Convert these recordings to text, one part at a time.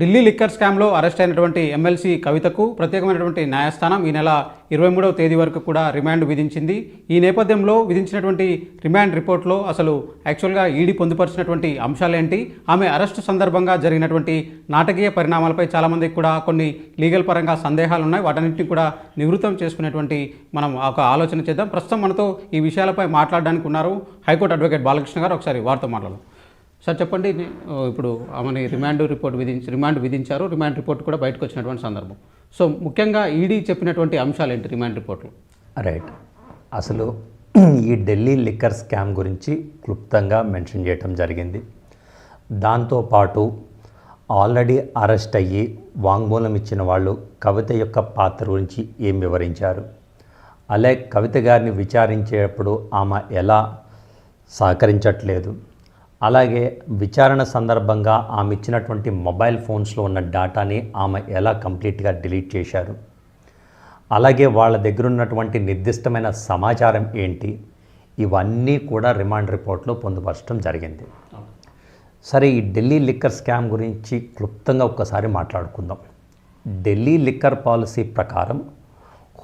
Delhi liquor స్కామ్లో arrest అయినటువంటి MLC కవితకు ప్రత్యేకమైనటువంటి న్యాయస్థానం ఈ నెల ఇరవై మూడవ తేదీ వరకు కూడా రిమాండ్ విధించింది. ఈ నేపథ్యంలో విధించినటువంటి రిమాండ్ రిపోర్ట్లో అసలు యాక్చువల్గా ఈడీ పొందుపరిచినటువంటి అంశాలేంటి? ఆమె అరెస్టు సందర్భంగా జరిగినటువంటి నాటకీయ పరిణామాలపై చాలామందికి కూడా కొన్ని లీగల్ పరంగా సందేహాలు ఉన్నాయి వాటన్నింటినీ కూడా నివృత్తం చేసుకునేటువంటి మనం ఒక ఆలోచన చేద్దాం. ప్రస్తుతం మనతో ఈ విషయాలపై మాట్లాడడానికి ఉన్నారు హైకోర్టు అడ్వకేట్ బాలకృష్ణ గారు. ఒకసారి వారితో మాట్లాడదాం. సార్ చెప్పండి. ఇప్పుడు ఆమెని రిమాండ్ రిపోర్ట్ విధించి రిమాండ్ విధించారు. రిమాండ్ రిపోర్ట్ కూడా బయటకు వచ్చినటువంటి సందర్భం. సో ముఖ్యంగా ఈడీ చెప్పినటువంటి అంశాలు ఏంటి రిమాండ్ రిపోర్ట్లు? రైట్. అసలు ఈ ఢిల్లీ లిక్కర్ స్కామ్ గురించి క్లుప్తంగా మెన్షన్ చేయటం జరిగింది. దాంతోపాటు ఆల్రెడీ అరెస్ట్ అయ్యి వాంగ్మూలం ఇచ్చిన వాళ్ళు కవిత యొక్క పాత్ర గురించి ఏం వివరించారు? అలాగే కవిత గారిని విచారించేటప్పుడు ఆమె ఎలా సహకరించట్లేదు? అలాగే విచారణ సందర్భంగా ఆమె ఇచ్చినటువంటి మొబైల్ ఫోన్స్లో ఉన్న డేటాని ఆమె ఎలా కంప్లీట్గా డిలీట్ చేశారు? అలాగే వాళ్ళ దగ్గర ఉన్నటువంటి నిర్దిష్టమైన సమాచారం ఏంటి? ఇవన్నీ కూడా రిమాండ్ రిపోర్ట్లో పొందుపరచడం జరిగింది. సరే ఈ ఢిల్లీ లిక్కర్ స్కామ్ గురించి క్లుప్తంగా ఒక్కసారి మాట్లాడుకుందాం. ఢిల్లీ లిక్కర్ పాలసీ ప్రకారం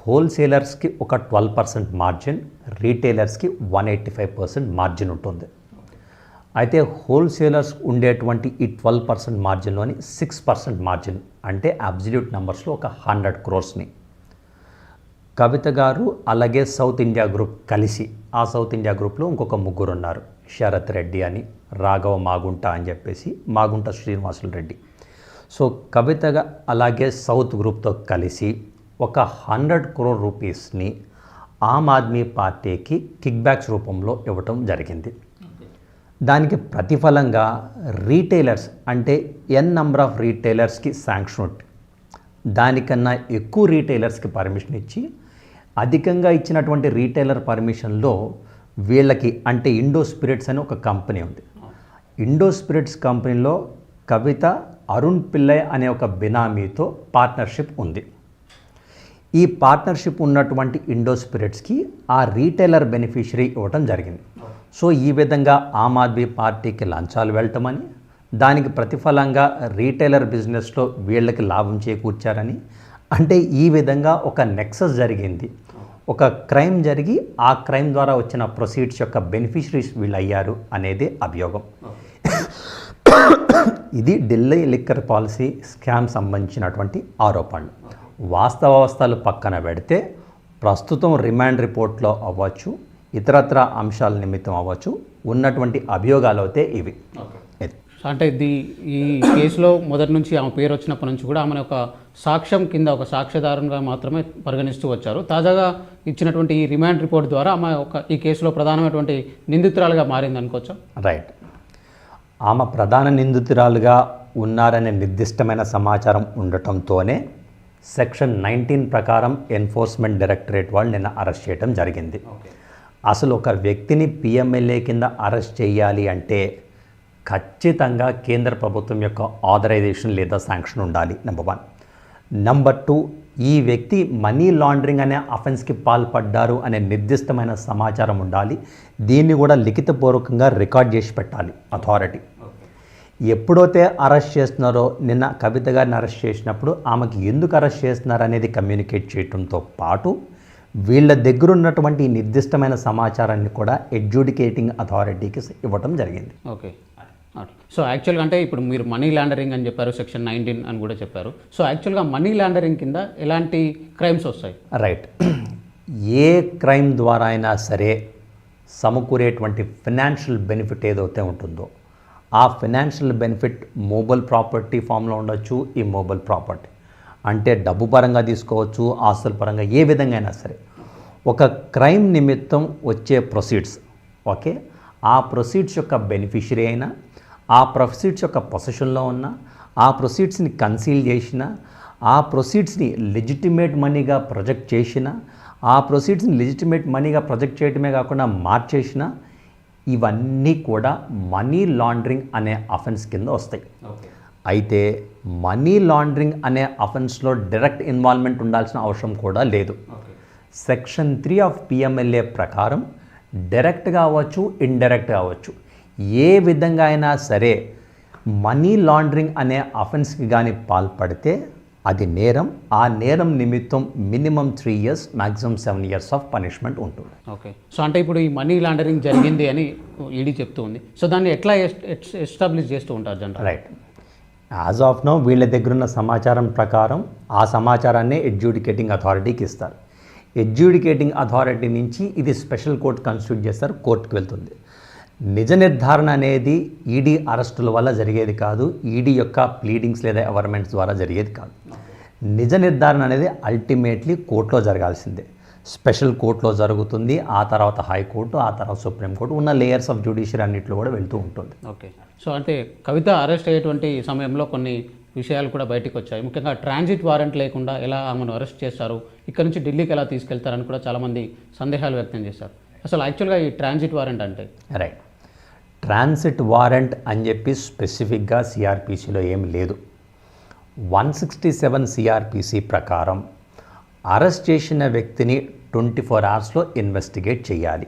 హోల్సేలర్స్కి ఒక twelve percent margin రీటైలర్స్కి one eighty five percent margin ఉంటుంది. అయితే హోల్సేలర్స్ ఉండేటువంటి ఈ ట్వెల్వ్ పర్సెంట్ మార్జిన్లోని సిక్స్ పర్సెంట్ మార్జిన్ అంటే అబ్జల్యూట్ నెంబర్స్లో ఒక హండ్రెడ్ క్రోర్స్ని కవిత గారు అలాగే సౌత్ ఇండియా గ్రూప్ కలిసి ఆ సౌత్ ఇండియా గ్రూప్లో ఇంకొక ముగ్గురు ఉన్నారు. శరత్ రెడ్డి అని రాఘవ మాగుంట అని చెప్పేసి మాగుంట శ్రీనివాసులు రెడ్డి. సో కవితగా అలాగే సౌత్ గ్రూప్తో కలిసి ఒక హండ్రెడ్ క్రోర్ రూపీస్ని ఆమ్ ఆద్మీ పార్టీకి కిక్ బ్యాక్స్ రూపంలో ఇవ్వటం జరిగింది. దానికి ప్రతిఫలంగా రీటైలర్స్ అంటే ఎన్ నంబర్ ఆఫ్ రీటైలర్స్కి శాంక్షన్ దానికన్నా ఎక్కువ రీటైలర్స్కి పర్మిషన్ ఇచ్చి అధికంగా ఇచ్చినటువంటి రీటైలర్ పర్మిషన్లో వీళ్ళకి అంటే ఇండో స్పిరిట్స్ అని ఒక కంపెనీ ఉంది. ఇండో స్పిరిట్స్ కంపెనీలో కవిత అరుణ్ పిల్లయ్ అనే ఒక బినామీతో పార్ట్నర్షిప్ ఉంది. ఈ పార్ట్నర్షిప్ ఉన్నటువంటి ఇండో స్పిరిట్స్కి ఆ రీటైలర్ బెనిఫిషరీ ఇవ్వటం జరిగింది. సో ఈ విధంగా ఆమ్ ఆద్మీ పార్టీకి లంచాలు వెళ్ళటమని దానికి ప్రతిఫలంగా రీటైలర్ బిజినెస్లో వీళ్ళకి లాభం చేకూర్చారని అంటే ఈ విధంగా ఒక నెక్సస్ జరిగింది. ఒక క్రైమ్ జరిగి ఆ క్రైమ్ ద్వారా వచ్చిన ప్రొసీడ్స్ యొక్క బెనిఫిషరీస్ వీళ్ళు అయ్యారు అనేది అభియోగం. ఇది ఢిల్లీ లిక్కర్ పాలసీ స్కామ్ సంబంధించినటువంటి ఆరోపణలు. వాస్తవావస్థలు పక్కన పెడితే ప్రస్తుతం రిమాండ్ రిపోర్ట్లో అవ్వచ్చు ఇతరత్ర అంశాల నిమిత్తం అవ్వచ్చు ఉన్నటువంటి అభియోగాలు అయితే ఇవి. అంటే ఇది ఈ కేసులో మొదటి నుంచి ఆమె పేరు వచ్చినప్పటి నుంచి కూడా ఆమెను ఒక సాక్ష్యం కింద ఒక సాక్ష్యదారునిగా మాత్రమే పరిగణిస్తూ వచ్చారు. తాజాగా ఇచ్చినటువంటి ఈ రిమాండ్ రిపోర్ట్ ద్వారా ఆమె ఒక ఈ కేసులో ప్రధానమైనటువంటి నిందితురాలుగా మారింది అనుకోవచ్చా? రైట్. ఆమె ప్రధాన నిందితురాలుగా ఉన్నారనే నిర్దిష్టమైన సమాచారం ఉండటంతోనే సెక్షన్ నైన్టీన్ ప్రకారం ఎన్ఫోర్స్మెంట్ డైరెక్టరేట్ వాళ్ళు నిన్న అరెస్ట్ చేయడం జరిగింది. అసలు ఒక వ్యక్తిని పిఎంఎల్ఏ కింద అరెస్ట్ చేయాలి అంటే ఖచ్చితంగా కేంద్ర ప్రభుత్వం యొక్క ఆథరైజేషన్ లేదా శాంక్షన్ ఉండాలి నెంబర్ వన్ నంబర్ టూ ఈ వ్యక్తి మనీ లాండరింగ్ అనే అఫెన్స్కి పాల్పడ్డారు అనే నిర్దిష్టమైన సమాచారం ఉండాలి. దీన్ని కూడా లిఖితపూర్వకంగా రికార్డ్ చేసి పెట్టాలి అథారిటీ ఎప్పుడైతే అరెస్ట్ చేస్తున్నారో నిన్న కవిత గారిని అరెస్ట్ చేసినప్పుడు ఆమెకి ఎందుకు అరెస్ట్ చేస్తున్నారు అనేది కమ్యూనికేట్ చేయడంతో పాటు వీళ్ళ దగ్గర ఉన్నటువంటి నిర్దిష్టమైన సమాచారాన్ని కూడా ఎడ్యుడికేటింగ్ అథారిటీకి ఇవ్వటం జరిగింది. ఓకే. సో యాక్చువల్గా అంటే ఇప్పుడు మీరు మనీ లాండరింగ్ అని చెప్పారు సెక్షన్ నైన్టీన్ అని కూడా చెప్పారు. సో యాక్చువల్గా మనీ లాండరింగ్ కింద ఎలాంటి క్రైమ్స్ వస్తాయి? రైట్ ఏ క్రైమ్ ద్వారా అయినా సరే సమకూరేటువంటి ఫినాన్షియల్ బెనిఫిట్ ఏదైతే ఉంటుందో ఆ ఫినాన్షియల్ బెనిఫిట్ మొబైల్ ప్రాపర్టీ ఫామ్లో ఉండొచ్చు ఈ మొబైల్ ప్రాపర్టీ. అంటే డబ్బు పరంగా తీసుకోవచ్చు ఆస్తుల పరంగా ఏ విధంగా అయినా సరే. ఒక క్రైమ్ నిమిత్తం వచ్చే ప్రొసీడ్స్ ఓకే? ఆ ప్రొసీడ్స్ యొక్క బెనిఫిషరీ అయినా ఆ ప్రొసీడ్స్ యొక్క పొసెషన్లో ఉన్న ఆ ప్రొసీడ్స్ని కన్సీల్ చేసిన ఆ ప్రొసీడ్స్ని లెజిటిమేట్ మనీగా ప్రొజెక్ట్ చేసిన ఆ ప్రొసీడ్స్ని లెజిటిమేట్ మనీగా ప్రొజెక్ట్ చేయడమే కాకుండా మార్చేసిన ఇవన్నీ కూడా మనీ లాండరింగ్ అనే అఫెన్స్ కింద వస్తాయి. అయితే మనీ లాండరింగ్ అనే అఫెన్స్లో డైరెక్ట్ ఇన్వాల్వ్మెంట్ ఉండాల్సిన అవసరం కూడా లేదు. సెక్షన్ త్రీ ఆఫ్ పిఎంఎల్ఏ ప్రకారం డైరెక్ట్గా అవ్వచ్చు ఇండైరెక్ట్గా అవ్వచ్చు ఏ విధంగా అయినా సరే మనీ లాండరింగ్ అనే అఫెన్స్కి కానీ పాల్పడితే అది నేరం ఆ నేరం నిమిత్తం minimum three years maximum seven years of punishment ఉంటుంది. ఓకే సో అంటే ఇప్పుడు ఈ మనీ లాండరింగ్ జరిగింది అని ఈడీ చెప్తూ ఉంది. సో దాన్ని ఎట్లా ఎస్టాబ్లిష్ చేస్తూ ఉంటారు general? Right as of now వీళ్ళ దగ్గర ఉన్న సమాచారం ప్రకారం ఆ సమాచారాన్ని ఎడ్జుడికేటింగ్ అథారిటీకి ఇస్తారు. ఎడ్జుడికేటింగ్ అథారిటీ నుంచి ఇది స్పెషల్ కోర్ట్ కన్స్టిట్యూట్ చేస్తారు కోర్టుకు వెళ్తుంది. నిజ నిర్ధారణ అనేది ఈడీ అరెస్టుల వల్ల జరిగేది కాదు ఈడీ యొక్క ప్లీడింగ్స్ లేదా ఎవర్మెంట్స్ ద్వారా జరిగేది కాదు. నిజ నిర్ధారణ అనేది అల్టిమేట్లీ కోర్టులో జరగాల్సిందే. స్పెషల్ కోర్టులో జరుగుతుంది ఆ తర్వాత హైకోర్టు ఆ తర్వాత సుప్రీంకోర్టు ఉన్న లేయర్స్ ఆఫ్ జ్యుడిషియరీ అన్నింటిలో కూడా వెళ్తూ ఉంటుంది. ఓకే సో అంటే కవిత అరెస్ట్ అయ్యేటువంటి సమయంలో కొన్ని విషయాలు కూడా బయటకు వచ్చాయి. ముఖ్యంగా ట్రాన్సిట్ వారెంట్ లేకుండా ఎలా ఆమెను అరెస్ట్ చేస్తారు ఇక్కడ నుంచి ఢిల్లీకి ఎలా తీసుకెళ్తారని కూడా చాలామంది సందేహాలు వ్యక్తం చేశారు. అసలు యాక్చువల్గా ఈ ట్రాన్సిట్ వారెంట్ అంటే? రైట్ ట్రాన్సిట్ వారెంట్ అని చెప్పి స్పెసిఫిక్గా సిఆర్పిసిలో ఏం లేదు. వన్ సిక్స్టీ సెవెన్ సిఆర్పిసి ప్రకారం అరెస్ట్ చేసిన వ్యక్తిని ట్వంటీ ఫోర్ అవర్స్లో ఇన్వెస్టిగేట్ చేయాలి.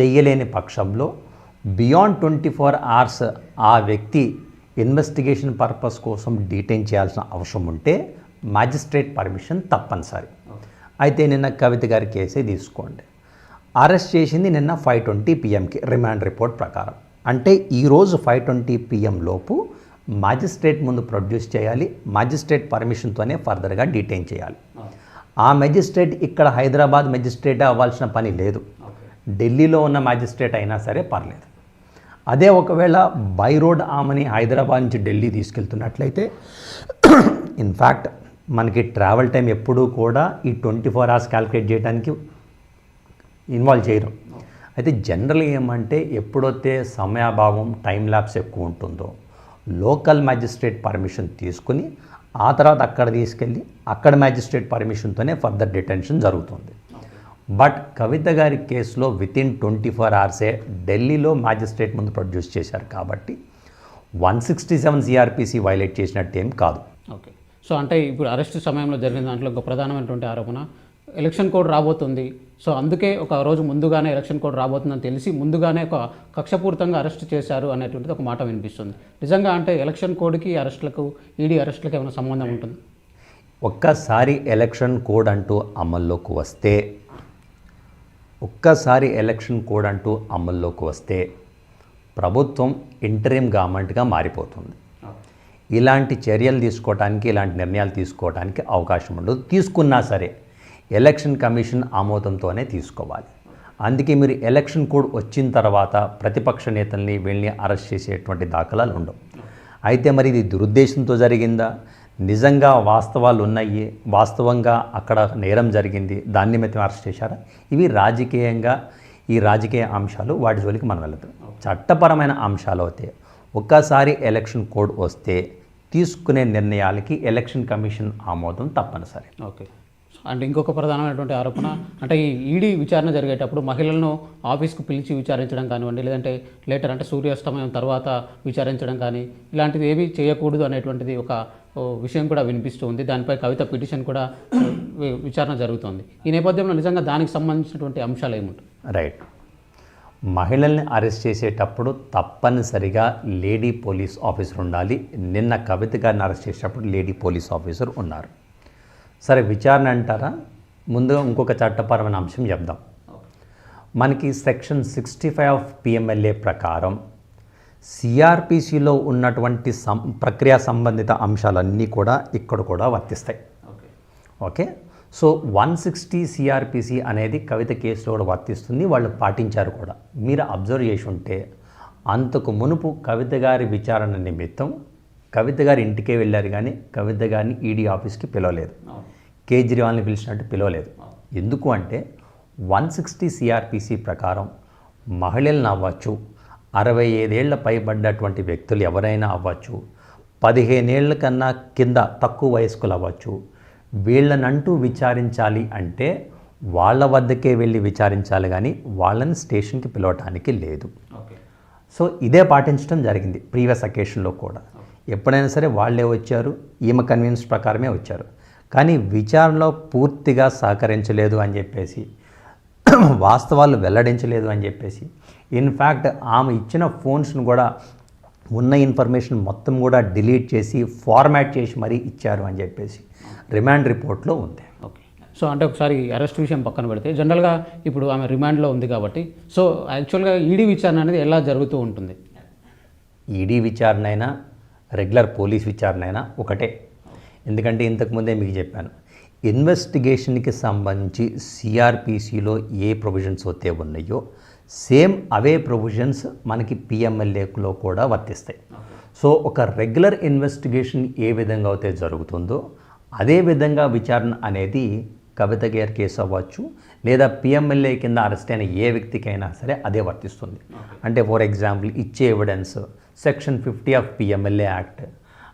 చెయ్యలేని పక్షంలో బియాండ్ ట్వంటీ ఫోర్ అవర్స్ ఆ వ్యక్తి ఇన్వెస్టిగేషన్ పర్పస్ కోసం డీటైన్ చేయాల్సిన అవసరం ఉంటే మ్యాజిస్ట్రేట్ పర్మిషన్ తప్పనిసరి. అయితే నిన్న కవిత గారి కేసే తీసుకోండి. అరెస్ట్ చేసింది నిన్న ఫైవ్ ట్వంటీ పిఎంకి రిమాండ్ రిపోర్ట్ ప్రకారం. అంటే ఈరోజు ఫైవ్ ట్వంటీ పిఎం లోపు మ్యాజిస్ట్రేట్ ముందు ప్రొడ్యూస్ చేయాలి మ్యాజిస్ట్రేట్ పర్మిషన్తోనే ఫర్దర్గా డీటైన్ చేయాలి. ఆ మెజిస్ట్రేట్ ఇక్కడ హైదరాబాద్ మెజిస్ట్రేట్ అవ్వాల్సిన పని లేదు. ఢిల్లీలో ఉన్న మ్యాజిస్ట్రేట్ అయినా సరే పర్లేదు. అదే ఒకవేళ బై రోడ్ ఆమెని హైదరాబాద్ నుంచి ఢిల్లీ తీసుకెళ్తున్నట్లయితే ఇన్ఫ్యాక్ట్ మనకి ట్రావెల్ టైం ఎప్పుడూ కూడా ఈ ట్వంటీ ఫోర్ అవర్స్ క్యాలిక్యులేట్ చేయడానికి ఇన్వాల్వ్ చేయరు. అయితే జనరల్గా ఏమంటే ఎప్పుడైతే సమయాభావం టైం ల్యాబ్స్ ఎక్కువ ఉంటుందో లోకల్ మ్యాజిస్ట్రేట్ పర్మిషన్ తీసుకుని ఆ తర్వాత అక్కడ తీసుకెళ్ళి అక్కడ మ్యాజిస్ట్రేట్ పర్మిషన్తోనే ఫర్దర్ డిటెన్షన్ జరుగుతుంది. బట్ కవిత గారి కేసులో విత్ ఇన్ ట్వంటీ ఫోర్ అవర్సే ఢిల్లీలో మ్యాజిస్ట్రేట్ ముందు ప్రొడ్యూస్ చేశారు కాబట్టి one sixty seven CrPC violate చేసినట్టు ఏం కాదు. ఓకే. సో అంటే ఇప్పుడు అరెస్ట్ సమయంలో జరిగిన దాంట్లో ఒక ప్రధానమైనటువంటి ఆరోపణ ఎలక్షన్ కోడ్ రాబోతుంది. సో అందుకే ఒక రోజు ముందుగానే ఎలక్షన్ కోడ్ రాబోతుందని తెలిసి ముందుగానే ఒక కక్షపూరితంగా అరెస్ట్ చేశారు అనేటువంటిది ఒక మాట వినిపిస్తుంది. నిజంగా అంటే ఎలక్షన్ కోడ్కి అరెస్టులకు ఈడీ అరెస్టులకు ఏమైనా సంబంధం ఉంటుంది? ఒక్కసారి ఎలక్షన్ కోడ్ అంటూ అమల్లోకి వస్తే ఒక్కసారి ఎలక్షన్ కోడ్ అంటూ అమల్లోకి వస్తే ప్రభుత్వం ఇంటరీమ్ గవర్నమెంట్గా మారిపోతుంది. ఇలాంటి చర్యలు తీసుకోవడానికి ఇలాంటి నిర్ణయాలు తీసుకోవడానికి అవకాశం ఉండదు. తీసుకున్నా సరే ఎలక్షన్ కమిషన్ ఆమోదంతోనే తీసుకోవాలి. అందుకే మీరు ఎలక్షన్ కోడ్ వచ్చిన తర్వాత ప్రతిపక్ష నేతల్ని వీళ్ళని అరెస్ట్ చేసేటువంటి దాఖలాలు ఉండవు. అయితే మరి ఇది దురుద్దేశంతో జరిగిందా? నిజంగా వాస్తవాలు ఉన్నాయి? వాస్తవంగా అక్కడ నేరం జరిగింది? దాన్ని నిమిత్తం అరెస్ట్ చేశారా? ఇవి రాజకీయంగా ఈ రాజకీయ అంశాలు వాటి జోలికి మనం వెళ్ళదు చట్టపరమైన అంశాలు అయితే ఒక్కసారి ఎలక్షన్ కోడ్ వస్తే తీసుకునే నిర్ణయాలకి ఎలక్షన్ కమిషన్ ఆమోదం తప్పనిసరి. ఓకే. అంటే ఇంకొక ప్రధానమైనటువంటి ఆరోపణ అంటే ఈ ఈడీ విచారణ జరిగేటప్పుడు మహిళలను ఆఫీస్కు పిలిచి విచారించడం కానివ్వండి లేదంటే లేటర్ అంటే సూర్యాస్తమయం తర్వాత విచారించడం కానీ ఇలాంటిది ఏవి చేయకూడదు అనేటువంటిది ఒక విషయం కూడా వినిపిస్తూ ఉంది. దానిపై కవిత పిటిషన్ కూడా విచారణ జరుగుతోంది. ఈ నేపథ్యంలో నిజంగా దానికి సంబంధించినటువంటి అంశాలు ఏముంటాయి? రైట్. మహిళల్ని అరెస్ట్ చేసేటప్పుడు తప్పనిసరిగా లేడీ పోలీస్ ఆఫీసర్ ఉండాలి. నిన్న కవిత గారిని అరెస్ట్ చేసేటప్పుడు లేడీ పోలీస్ ఆఫీసర్ ఉన్నారు. సరే విచారణ అంటారా? ముందుగా ఇంకొక చట్టపరమైన అంశం చెప్దాం. మనకి section sixty five of PMLA ప్రకారం సిఆర్పిసిలో ఉన్నటువంటి సం ప్రక్రియ సంబంధిత అంశాలన్నీ కూడా ఇక్కడ కూడా వర్తిస్తాయి. Okay? So one sixty CrPC అనేది కవిత కేసులో కూడా వర్తిస్తుంది వాళ్ళు పాటించారు కూడా. మీరు అబ్జర్వ్ చేసి ఉంటే అంతకు మునుపు కవిత గారి విచారణ నిమిత్తం కవిత గారి ఇంటికే వెళ్ళారు కానీ కవిత గారిని ఈడీ ఆఫీస్కి పిలవలేదు. కేజ్రీవాల్ని పిలిచినట్టు పిలవలేదు. ఎందుకు అంటే వన్ సిక్స్టీ సిఆర్పిసి ప్రకారం మహిళలను అవ్వచ్చు అరవై ఐదేళ్ళ పైబడ్డటువంటి వ్యక్తులు ఎవరైనా అవ్వచ్చు పదిహేనేళ్ళ కన్నా కింద తక్కువ వయస్కులు అవ్వచ్చు వీళ్ళనంటూ విచారించాలి అంటే వాళ్ళ వద్దకే వెళ్ళి విచారించాలి కానీ వాళ్ళని స్టేషన్కి పిలవటానికి లేదు. సో ఇదే పాటించడం జరిగింది ప్రీవియస్ అకేషన్లో కూడా. ఎప్పుడైనా సరే వాళ్ళే వచ్చారు ఈమె కన్వీనియన్స్ ప్రకారమే వచ్చారు. కానీ విచారణలో పూర్తిగా సహకరించలేదు అని చెప్పేసి వాస్తవాలు వెల్లడించలేదు అని చెప్పేసి. ఇన్ఫ్యాక్ట్ ఆమె ఇచ్చిన ఫోన్స్ను కూడా ఉన్న ఇన్ఫర్మేషన్ మొత్తం కూడా డిలీట్ చేసి ఫార్మాట్ చేసి మరీ ఇచ్చారు అని చెప్పేసి రిమాండ్ రిపోర్ట్లో ఉంది. ఓకే. సో అంటే ఒకసారి అరెస్ట్ విషయం పక్కన పెడితే జనరల్గా ఇప్పుడు ఆమె రిమాండ్లో ఉంది కాబట్టి సో యాక్చువల్గా ఈడీ విచారణ అనేది ఎలా జరుగుతూ ఉంటుంది? ఈడీ విచారణ అయినా రెగ్యులర్ పోలీస్ విచారణ అయినా ఒకటే. ఎందుకంటే ఇంతకుముందే మీకు చెప్పాను. ఇన్వెస్టిగేషన్కి సంబంధించి సిఆర్పిసిలో ఏ ప్రొవిజన్స్ అయితే ఉన్నాయో సేమ్ అవే ప్రొవిజన్స్ మనకి పిఎంఎల్ఏలో కూడా వర్తిస్తాయి. సో ఒక రెగ్యులర్ ఇన్వెస్టిగేషన్ ఏ విధంగా అయితే జరుగుతుందో అదే విధంగా విచారణ అనేది కవిత గేర్ కేసు అవ్వచ్చు లేదా పిఎంఎల్ఏ కింద అరెస్ట్ అయిన ఏ వ్యక్తికైనా సరే అదే వర్తిస్తుంది. అంటే ఫర్ ఎగ్జాంపుల్ ఇచ్చే evidence section fifty of PMLA act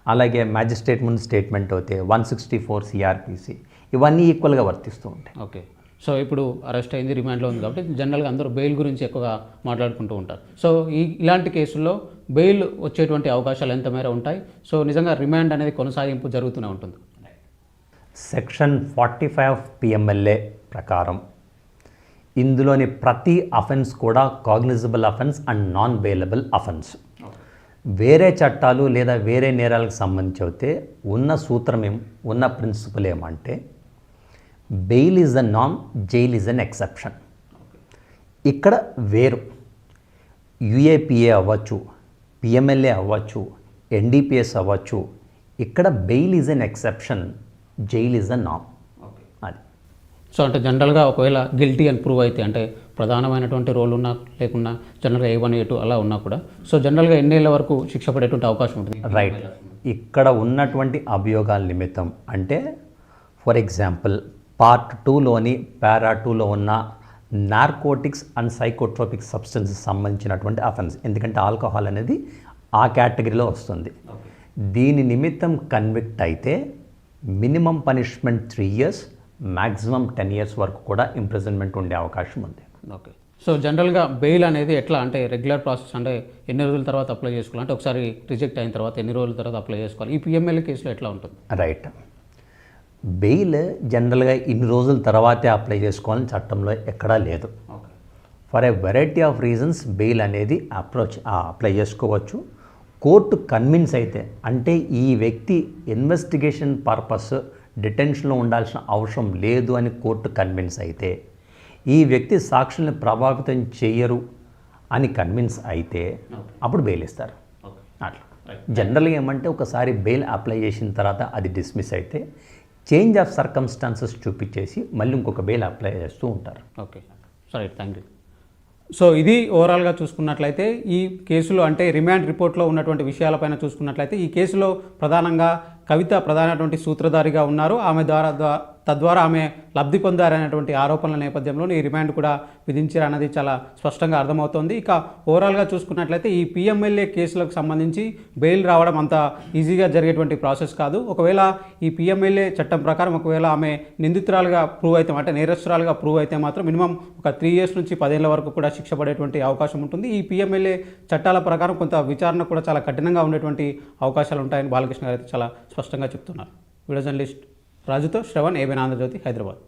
అలాగే మ్యాజిస్ట్రేట్ ముందు స్టేట్మెంట్ అయితే వన్ సిక్స్టీ ఫోర్ సిఆర్పిసి ఇవన్నీ ఈక్వల్గా వర్తిస్తూ ఉంటాయి. ఓకే. సో ఇప్పుడు అరెస్ట్ అయింది రిమాండ్లో ఉంది కాబట్టి జనరల్గా అందరూ బెయిల్ గురించి ఎక్కువగా మాట్లాడుకుంటూ ఉంటారు. సో ఈ ఇలాంటి కేసుల్లో బెయిల్ వచ్చేటువంటి అవకాశాలు ఎంత మేర ఉంటాయి? సో నిజంగా రిమాండ్ అనేది కొనసాగింపు జరుగుతూనే ఉంటుంది. Section forty five of PMLA ప్రకారం ఇందులోని ప్రతి అఫెన్స్ కూడా cognizable offence and non bailable offence. వేరే చట్టాలు లేదా వేరే నేరాలకు సంబంధించి అయితే ఉన్న సూత్రం ఏం ఉన్న ప్రిన్సిపల్ ఏమంటే బెయిల్ ఈజ్ అ నామ్ జైల్ ఈజ్ అన్ ఎక్సెప్షన్. ఇక్కడ వేరు. యుఏపిఏ అవ్వచ్చు పిఎంఎల్ఏ అవ్వచ్చు ఎన్డీపీఎస్ అవ్వచ్చు ఇక్కడ bail is an exception jail is a నామ్ అది. సో అంటే జనరల్గా ఒకవేళ గిల్టీ అని ప్రూవ్ అయితే అంటే ప్రధానమైనటువంటి రోల్ ఉన్నా లేకున్నా జనరల్గా ఏ వన్ ఏ టూ అలా ఉన్నా కూడా సో జనరల్గా ఎన్నేళ్ళ వరకు శిక్ష పడేటువంటి అవకాశం ఉంటుంది. రైట్ ఇక్కడ ఉన్నటువంటి అభియోగాల నిమిత్తం అంటే ఫర్ ఎగ్జాంపుల్ పార్ట్ టూలోని పారా టూలో ఉన్న నార్కోటిక్స్ అండ్ సైకోట్రోపిక్ సబ్స్టెన్సెస్ సంబంధించినటువంటి అఫెన్స్ ఎందుకంటే ఆల్కహాల్ అనేది ఆ కేటగిరీలో వస్తుంది. దీని నిమిత్తం కన్విక్ట్ అయితే minimum punishment three years maximum ten years వరకు కూడా ఇంప్రిజన్మెంట్ ఉండే అవకాశం ఉంది. ఓకే సో జనరల్గా బెయిల్ అనేది ఎట్లా? అంటే రెగ్యులర్ ప్రాసెస్ అంటే ఎన్ని రోజుల తర్వాత అప్లై చేసుకోవాలి? అంటే ఒకసారి రిజెక్ట్ అయిన తర్వాత ఎన్ని రోజుల తర్వాత అప్లై చేసుకోవాలి? ఈ పిఎంఎల్ కేసులో ఎట్లా ఉంటుంది? రైట్ బెయిల్ జనరల్గా ఇన్ని రోజుల తర్వాతే అప్లై చేసుకోవాలని చట్టంలో ఎక్కడా లేదు. Okay for a variety of reasons bail అనేది అప్రోచ్ అప్లై చేసుకోవచ్చు. కోర్టు కన్విన్స్ అయితే అంటే ఈ వ్యక్తి ఇన్వెస్టిగేషన్ పర్పస్ డిటెన్షన్లో ఉండాల్సిన అవసరం లేదు అని కోర్టు కన్విన్స్ అయితే ఈ వ్యక్తి సాక్షుల్ని ప్రభావితం చేయరు అని కన్విన్స్ అయితే అప్పుడు బెయిల్ ఇస్తారు. అట్లా. జనరల్గా ఏమంటే ఒకసారి బెయిల్ అప్లై చేసిన తర్వాత అది డిస్మిస్ అయితే చేంజ్ ఆఫ్ సర్కమ్స్టాన్సెస్ చూపించేసి మళ్ళీ ఇంకొక బెయిల్ అప్లై చేస్తూ ఉంటారు. ఓకే. సరే థ్యాంక్ యూ సో ఇది ఓవరాల్గా చూసుకున్నట్లయితే ఈ కేసులో అంటే రిమాండ్ రిపోర్ట్లో ఉన్నటువంటి విషయాలపైన చూసుకున్నట్లయితే ఈ కేసులో ప్రధానంగా కవిత ప్రధానటువంటి సూత్రధారిగా ఉన్నారు. ఆమె ద్వారా ద్వా- తద్వారా ఆమె లబ్ధి పొందారనేటువంటి ఆరోపణల నేపథ్యంలో ఈ రిమాండ్ కూడా విధించారన్నది చాలా స్పష్టంగా అర్థమవుతోంది. ఇక ఓవరాల్గా చూసుకున్నట్లయితే ఈ పిఎంఎల్ఏ కేసులకు సంబంధించి బెయిల్ రావడం అంత ఈజీగా జరిగేటువంటి ప్రాసెస్ కాదు. ఒకవేళ ఈ పిఎంఎల్ఏ చట్టం ప్రకారం ఒకవేళ ఆమె నిందితురాలుగా ప్రూవ్ అయితే అంటే నేరస్తురాలుగా ప్రూవ్ అయితే మాత్రం మినిమం ఒక త్రీ ఇయర్స్ నుంచి పదేళ్ళ వరకు కూడా శిక్ష పడేటువంటి అవకాశం ఉంటుంది. ఈ పిఎంఎల్ఏ చట్టాల ప్రకారం కొంత విచారణ కూడా చాలా కఠినంగా ఉండేటువంటి అవకాశాలు ఉంటాయని బాలకృష్ణ గారు అయితే చాలా స్పష్టంగా చెప్తున్నారు. వీడియో జర్నలిస్ట్ రాజుతో శ్రవణ్ ఏబెన్ ఆంధ్రజ్యోతి హైదరాబాద్.